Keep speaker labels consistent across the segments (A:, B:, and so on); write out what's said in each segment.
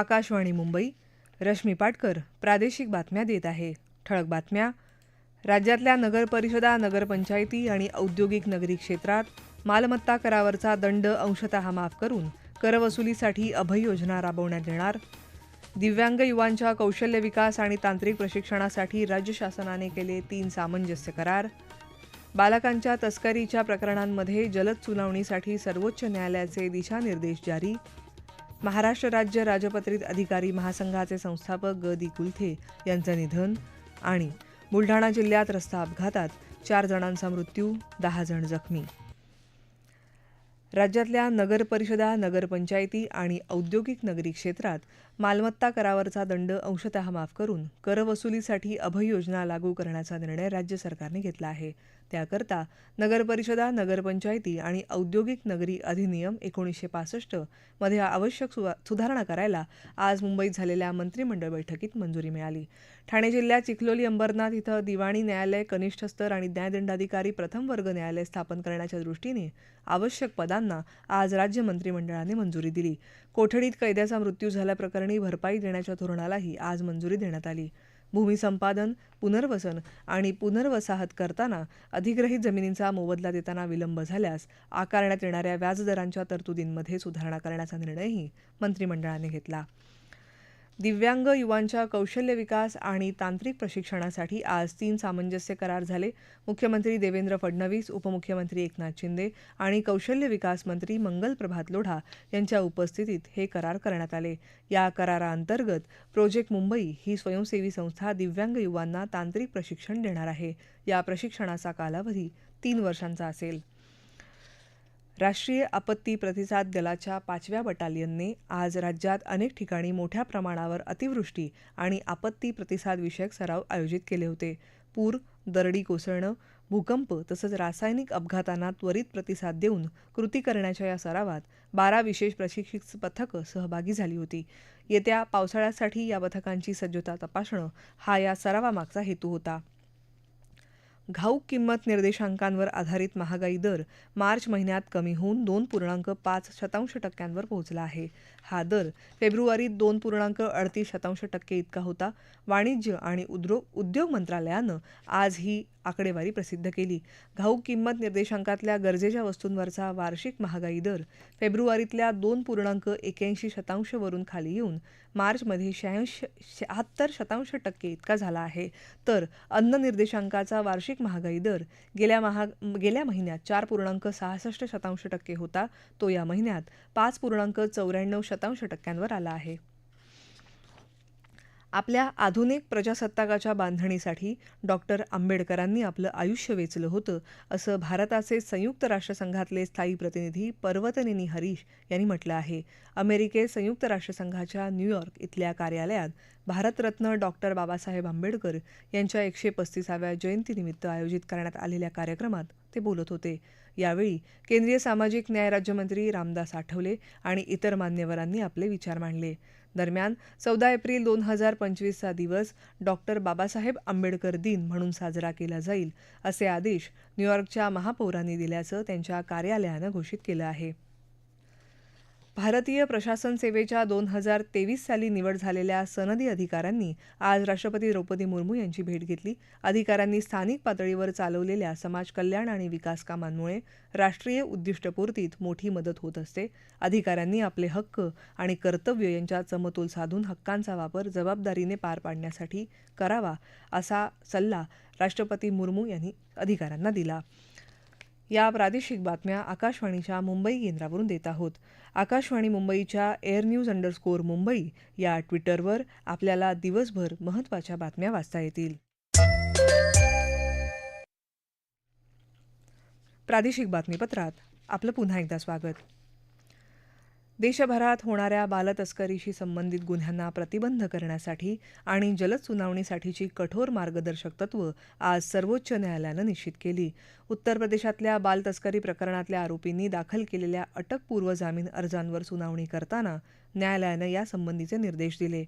A: आकाशवाणी मुंबई रश्मी पाटकर प्रादेशिक बातम्या देत आहे ठळक बातम्या राज्यातल्या नगरपरिषदा नगरपंचायती आणि औद्योगिक नगरी क्षेत्रात मालमत्ता करावरचा दंड अंशत माफ करून करवसुलीसाठी अभय योजना राबवण्यात येणार दिव्यांग युवांच्या कौशल्य विकास आणि तांत्रिक प्रशिक्षणासाठी राज्य शासनाने केले तीन सामंजस्य करार बालकांच्या तस्करीच्या प्रकरणांमध्ये जलद सुनावणीसाठी सर्वोच्च न्यायालयाचे दिशानिर्देश जारी महाराष्ट्र राज्य राजपत्रित अधिकारी महासंघाचे संस्थापक ग दी कुलथे यांचं निधन आणि बुलढाणा जिल्ह्यात रस्ता अपघातात चार जणांचा मृत्यू दहा जण जखमी राज्यातल्या नगरपरिषदा नगरपंचायती आणि औद्योगिक नगरी क्षेत्रात मालमत्ता करावरचा दंड अंशतः माफ करून करवसुलीसाठी अभय योजना लागू करण्याचा निर्णय राज्य सरकारने घेतला आहे त्याकरता नगरपरिषदा नगरपंचायती आणि औद्योगिक नगरी अधिनियम एकोणीसशे पासष्ट मध्ये आवश्यक सुधारणा करायला आज मुंबईत झालेल्या मंत्रिमंडळ बैठकीत मंजुरी मिळाली ठाणे जिल्ह्यात चिखलोली अंबरनाथ इथं दिवाणी न्यायालय कनिष्ठ स्तर आणि न्यायदंडाधिकारी प्रथम वर्ग न्यायालय स्थापन करण्याच्या दृष्टीने आवश्यक पदांना आज राज्य मंत्रिमंडळाने मंजुरी दिली कोठडीत कैद्याचा मृत्यू झाल्याप्रकरणी भरपाई देण्याच्या धोरणालाही आज मंजुरी देण्यात आली भूमिसंपादन पुनर्वसन आणि पुनर्वसाहत करताना अधिग्रहित जमिनींचा मोबदला देताना विलंब झाल्यास आकारण्यात येणाऱ्या व्याजदरांच्या तरतुदींमध्ये सुधारणा करण्याचा निर्णयही मंत्रिमंडळाने घेतला दिव्यांग युवांच्या कौशल्य विकास आणि तांत्रिक प्रशिक्षणासाठी आज तीन सामंजस्य करार झाले मुख्यमंत्री देवेंद्र फडणवीस उपमुख्यमंत्री एकनाथ शिंदे आणि कौशल्य विकास मंत्री मंगल प्रभात लोढा यांच्या उपस्थितीत हे करार करण्यात आले या कराराअंतर्गत प्रोजेक्ट मुंबई ही स्वयंसेवी संस्था दिव्यांग युवांना तांत्रिक प्रशिक्षण देणार आहे या प्रशिक्षणाचा कालावधी तीन वर्षांचा असेल राष्ट्रीय आपत्ती प्रतिसाद दलाच्या पाचव्या बटालियनने आज राज्यात अनेक ठिकाणी मोठ्या प्रमाणावर अतिवृष्टी आणि आपत्ती प्रतिसादविषयक सराव आयोजित केले होते पूर दरडी कोसळणं भूकंप तसंच रासायनिक अपघातांना त्वरित प्रतिसाद देऊन कृती करण्याच्या या सरावात बारा विशेष प्रशिक्षित पथकं सहभागी झाली होती येत्या पावसाळ्यासाठी या पथकांची सज्जता तपासणं हा या सरावामागचा हेतू होता घाऊक किंमत निर्देशांकांवर आधारित महागाई दर मार्च महिन्यात कमी होऊन दोन पूर्णांक पाच शतांश टक्क्यांवर पोहोचला आहे हा दर फेब्रुवारीत दोन पूर्णांक अडतीस शतांश टक्के इतका होता वाणिज्य आणि उद्योग उद्योग मंत्रालयानं आज ही आकडेवारी प्रसिद्ध केली घाऊक किंमत निर्देशांकातल्या गरजेच्या वस्तूंवरचा वार्षिक महागाई दर फेब्रुवारीतल्या दोन पूर्णांक एक्याऐंशी शतांशवरून खाली येऊन मार्चमध्ये शहाऐंशी शहात्तर शतांश टक्के इतका झाला आहे तर अन्न निर्देशांकाचा वार्षिक महागाई दर गेल्या महा गेल्या महिन्यात चार पूर्णांक सहासष्ट शतांश टक्के होता तो या महिन्यात पाच पूर्णांक चौऱ्याण्णव शतांश टक्क्यांवर आला आहे आपल्या आधुनिक प्रजासत्ताकाच्या बांधणीसाठी डॉक्टर आंबेडकरांनी आपलं आयुष्य वेचलं होतं असं भारताचे संयुक्त राष्ट्रसंघातले स्थायी प्रतिनिधी पर्वतनिनी हरीश यांनी म्हटलं आहे अमेरिकेत संयुक्त राष्ट्रसंघाच्या न्यूयॉर्क इथल्या कार्यालयात भारतरत्न डॉक्टर बाबासाहेब आंबेडकर यांच्या एकशे पस्तीसाव्या जयंतीनिमित्त आयोजित करण्यात आलेल्या कार्यक्रमात ते बोलत होते यावेळी केंद्रीय सामाजिक न्याय राज्यमंत्री रामदास आठवले आणि इतर मान्यवरांनी आपले विचार मांडले दरम्यान चौदा एप्रिल दोन हजार पंचवीसचा दिवस डॉक्टर बाबासाहेब आंबेडकर दिन म्हणून साजरा केला जाईल असे आदेश न्यूयॉर्कच्या महापौरांनी दिल्याचं त्यांच्या कार्यालयानं घोषित केलं आहे भारतीय प्रशासन सेवेच्या दोन हजार तेवीस साली निवड झालेल्या सनदी अधिकाऱ्यांनी आज राष्ट्रपती द्रौपदी मुर्मू यांची भेट घेतली अधिकाऱ्यांनी स्थानिक पातळीवर चालवलेल्या समाज कल्याण आणि विकास कामांमुळे राष्ट्रीय उद्दिष्टपूर्तीत मोठी मदत होत असते अधिकाऱ्यांनी आपले हक्क आणि कर्तव्य यांच्या समतोल साधून हक्कांचा वापर जबाबदारीने पार पाडण्यासाठी करावा असा सल्ला राष्ट्रपती मुर्मू यांनी अधिकाऱ्यांना दिला या प्रादेशिक बातम्या आकाशवाणीच्या मुंबई केंद्रावरून देत आहोत आकाशवाणी मुंबईच्या एअर न्यूज अंडरस्कोअर मुंबई या ट्विटरवर आपल्याला दिवसभर महत्त्वाच्या बातम्या वाचता येतील प्रादेशिक बातमीपत्रात आपलं पुन्हा एकदा स्वागत देशभरात होणाऱ्या बालतस्करीशी संबंधित गुन्ह्यांना प्रतिबंध करण्यासाठी आणि जलद सुनावणीसाठीची कठोर मार्गदर्शक तत्वं आज सर्वोच्च न्यायालयानं निश्चित केली उत्तर प्रदेशातल्या बालतस्करी प्रकरणातल्या आरोपींनी दाखल केलेल्या अटकपूर्व जामीन अर्जांवर सुनावणी करताना न्यायालयानं यासंबंधीचे निर्देश दिले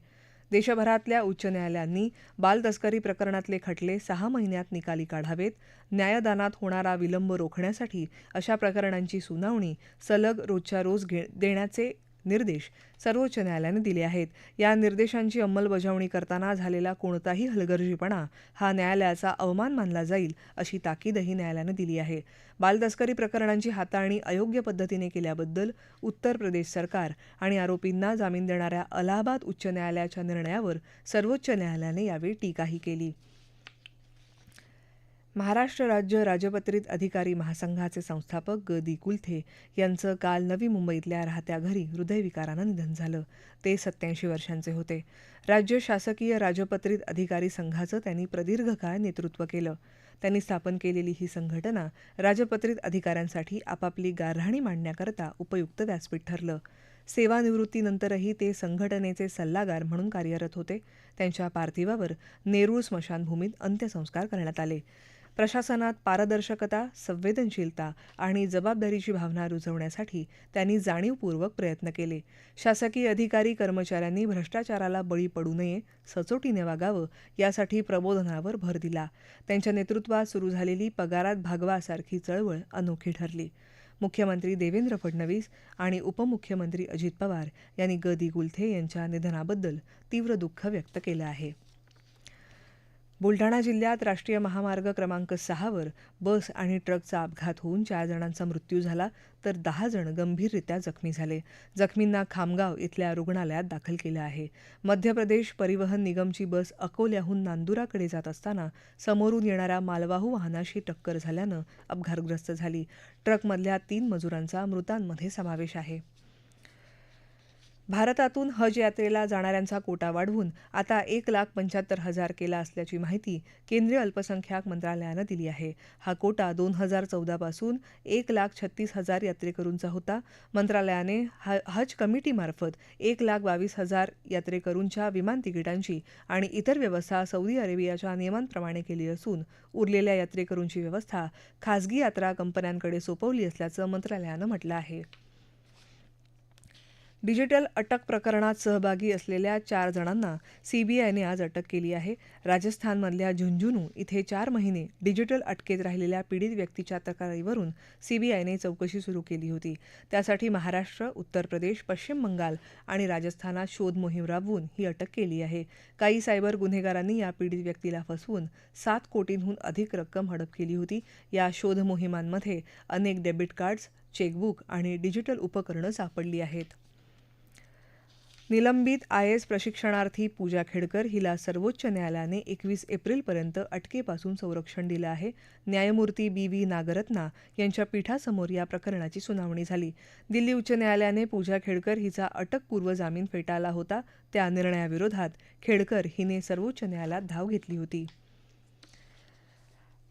A: देशभरातल्या उच्च न्यायालयांनी बालतस्करी प्रकरणातले खटले सहा महिन्यात निकाली काढावेत न्यायदानात होणारा विलंब रोखण्यासाठी अशा प्रकरणांची सुनावणी सलग रोजच्या रोज घे देण्याचे निर्देश सर्वोच्च न्यायालयाने दिले आहेत या निर्देशांची अंमलबजावणी करताना झालेला कोणताही हलगर्जीपणा हा न्यायालयाचा अवमान मानला जाईल अशी ताकीदही न्यायालयानं दिली आहे बालतस्करी प्रकरणांची हाताळणी अयोग्य पद्धतीने केल्याबद्दल उत्तर प्रदेश सरकार आणि आरोपींना जामीन देणाऱ्या अलाहाबाद उच्च न्यायालयाच्या निर्णयावर सर्वोच्च न्यायालयाने यावेळी टीकाही केली महाराष्ट्र राज्य राजपत्रित अधिकारी महासंघाचे संस्थापक ग दी कुलथे यांचं काल नवी मुंबईतल्या राहत्या घरी हृदयविकारानं निधन झालं ते सत्याऐंशी वर्षांचे होते राज्य शासकीय राजपत्रित अधिकारी संघाचं त्यांनी प्रदीर्घ काळ नेतृत्व केलं त्यांनी स्थापन केलेली ही संघटना राजपत्रित अधिकाऱ्यांसाठी आपापली गारहाणी मांडण्याकरता उपयुक्त व्यासपीठ ठरलं सेवानिवृत्तीनंतरही ते संघटनेचे सल्लागार म्हणून कार्यरत होते त्यांच्या पार्थिवावर नेरूळ स्मशानभूमीत अंत्यसंस्कार करण्यात आले प्रशासनात पारदर्शकता संवेदनशीलता आणि जबाबदारीची भावना रुजवण्यासाठी त्यांनी जाणीवपूर्वक प्रयत्न केले शासकीय अधिकारी कर्मचाऱ्यांनी भ्रष्टाचाराला बळी पडू नये सचोटीने वागावं यासाठी प्रबोधनावर भर दिला त्यांच्या नेतृत्वात सुरू झालेली पगारात भागवासारखी चळवळ अनोखी ठरली मुख्यमंत्री देवेंद्र फडणवीस आणि उपमुख्यमंत्री अजित पवार यांनी गदी गुलथे यांच्या निधनाबद्दल तीव्र दुःख व्यक्त केलं आहे बुलढाणा जिल्ह्यात राष्ट्रीय महामार्ग क्रमांक सहावर बस आणि ट्रकचा अपघात होऊन चार जणांचा मृत्यू झाला तर दहा जण गंभीररित्या जखमी झाले जखमींना खामगाव इथल्या रुग्णालयात दाखल केलं आहे मध्य प्रदेश परिवहन निगमची बस अकोल्याहून नांदुराकडे जात असताना समोरून येणाऱ्या मालवाहू वाहनाशी टक्कर झाल्यानं अपघातग्रस्त झाली ट्रकमधल्या तीन मजुरांचा मृतांमध्ये समावेश आहे भारतातून हज यात्रेला जाणाऱ्यांचा कोटा वाढवून आता एक लाख पंच्याहत्तर हजार केला असल्याची माहिती केंद्रीय अल्पसंख्याक मंत्रालयानं दिली आहे हा कोटा दोन हजार चौदापासून एक लाख छत्तीस हजार यात्रेकरूंचा होता मंत्रालयाने ह हज कमिटीमार्फत एक लाख बावीस हजार यात्रेकरूंच्या विमान तिकिटांची आणि इतर व्यवस्था सौदी अरेबियाच्या नियमांप्रमाणे केली असून उरलेल्या यात्रेकरूंची व्यवस्था खासगी यात्रा कंपन्यांकडे सोपवली असल्याचं मंत्रालयानं म्हटलं आहे डिजिटल अटक प्रकरणात सहभागी असलेल्या चार जणांना सीबीआयने आज अटक केली आहे राजस्थानमधल्या झुंझुनू इथे चार महिने डिजिटल अटकेत राहिलेल्या पीडित व्यक्तीच्या तक्रारीवरून सीबीआयने चौकशी सुरू केली होती त्यासाठी महाराष्ट्र उत्तर प्रदेश पश्चिम बंगाल आणि राजस्थानात शोध मोहीम राबवून ही अटक केली आहे काही सायबर गुन्हेगारांनी या पीडित व्यक्तीला फसवून सात कोटींहून अधिक रक्कम हडप केली होती या शोध मोहिमांमध्ये अनेक डेबिट कार्ड्स चेकबुक आणि डिजिटल उपकरणं सापडली आहेत निलंबित आय एस प्रशिक्षणार्थी पूजा खेडकर हिला सर्वोच्च न्यायालयाने एकवीस एप्रिलपर्यंत अटकेपासून संरक्षण दिलं आहे न्यायमूर्ती बी व्ही नागरत्ना यांच्या पीठासमोर या प्रकरणाची सुनावणी झाली दिल्ली उच्च न्यायालयाने पूजा खेडकर हिचा अटकपूर्व जामीन फेटाळला होता त्या निर्णयाविरोधात खेडकर हिने सर्वोच्च न्यायालयात धाव घेतली होती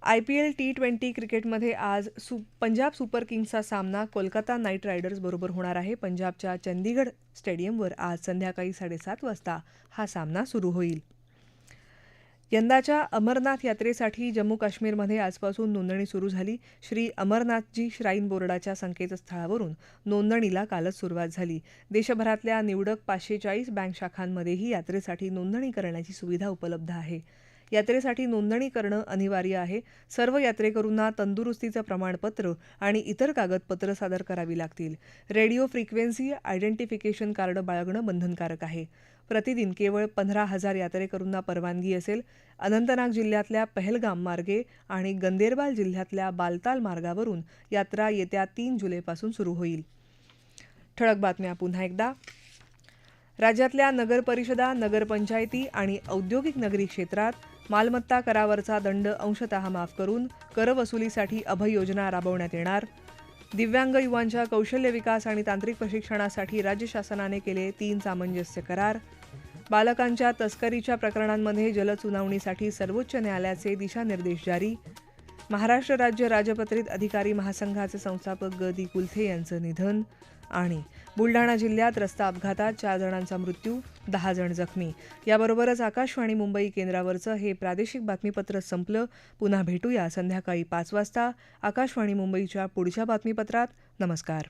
A: I P L T twenty क्रिकेटमध्ये आज सु पंजाब सुपर किंग्सचा सामना कोलकाता नाईट रायडर्सबरोबर होणार आहे पंजाबच्या चंदीगड स्टेडियमवर आज संध्याकाळी साडेसात वाजता हा सामना सुरू होईल यंदाच्या अमरनाथ यात्रेसाठी जम्मू काश्मीरमध्ये आजपासून नोंदणी सुरू झाली श्री अमरनाथजी श्राईन बोर्डाच्या संकेतस्थळावरून नोंदणीला कालच सुरुवात झाली देशभरातल्या निवडक पाचशे चाळीस बँक शाखांमध्येही यात्रेसाठी नोंदणी करण्याची सुविधा उपलब्ध आहे यात्रेसाठी नोंदणी करणं अनिवार्य आहे सर्व यात्रेकरूंना तंदुरुस्तीचं प्रमाणपत्र आणि इतर कागदपत्रं सादर करावी लागतील रेडिओ फ्रिक्वेन्सी आयडेंटिफिकेशन कार्ड बाळगणं बंधनकारक आहे प्रतिदिन केवळ पंधरा हजार यात्रेकरूंना परवानगी असेल अनंतनाग जिल्ह्यातल्या पहलगाम मार्गे आणि गंदेरबाल जिल्ह्यातल्या बालताल मार्गावरून यात्रा येत्या तीन जुलैपासून सुरू होईल ठळक बातम्या पुन्हा एकदा राज्यातल्या नगरपरिषदा नगरपंचायती आणि औद्योगिक नगरी क्षेत्रात मालमत्ता करावरचा दंड अंशत माफ करून करवसुलीसाठी अभय योजना राबवण्यात येणार दिव्यांग युवांच्या कौशल्य विकास आणि तांत्रिक प्रशिक्षणासाठी राज्य शासनाने केले तीन सामंजस्य करार बालकांच्या तस्करीच्या प्रकरणांमध्ये जलद सर्वोच्च न्यायालयाचे दिशानिर्देश जारी महाराष्ट्र राज्य राजपत्रित अधिकारी महासंघाचे संस्थापक गदी कुलथे यांचं निधन आणि बुलढाणा जिल्ह्यात रस्ता अपघातात चार जणांचा मृत्यू दहा जण जखमी याबरोबरच आकाशवाणी मुंबई केंद्रावरचं हे प्रादेशिक बातमीपत्र संपलं पुन्हा भेटूया संध्याकाळी पाच वाजता आकाशवाणी मुंबईच्या पुढच्या बातमीपत्रात नमस्कार